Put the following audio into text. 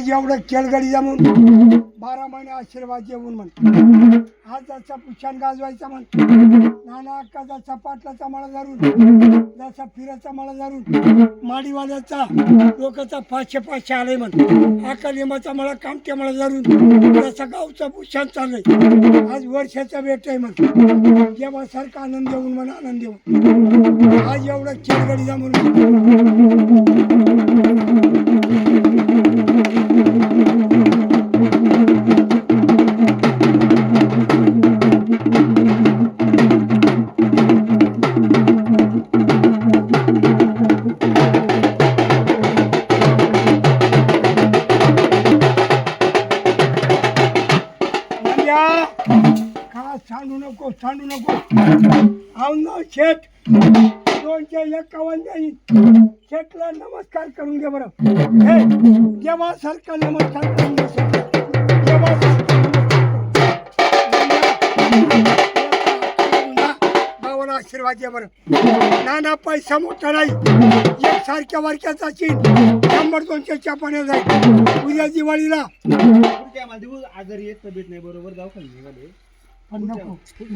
आज एवढं केळगडी जमून बारा महिने आशीर्वाद जेवून म्हण. आज जसा पुशान गाजवायचा म्हण. नाना अक्का जसा पाटलाचा मळा धरून जसा फिराचा मळा धरून माडीवाल्याचा लोकांचा पाचशे पाचशे आले म्हण. अक्का लिंबाचा मळा कामट्या मळा धरून जसा गावचा पुशान चाललंय. आज वर्षाचा भेट आहे म्हण. जेव्हा सारखा आनंद देऊन म्हण आनंद देऊन. आज एवढं केळगडी जमून का सांडू नको सांडू नको. औंधा शेठ दोनशे एकावन्न जाईल शेठला नमस्कार करून घे बरं. हे जेव्हा सारखा नमस्कार करून घे शेठला. जेव्हा घे. भावाला आशीर्वाद द्या बरं. नाना पैसा मोठा नाही. एक सारख्या वारक्याचा चीन शंभर दोनशेच्या पाण्यात जाईल उद्या दिवाळीला. पुढच्या आम्हाला देऊ आजारी एक तब्येत नाही बरोबर निघाले. पण नको.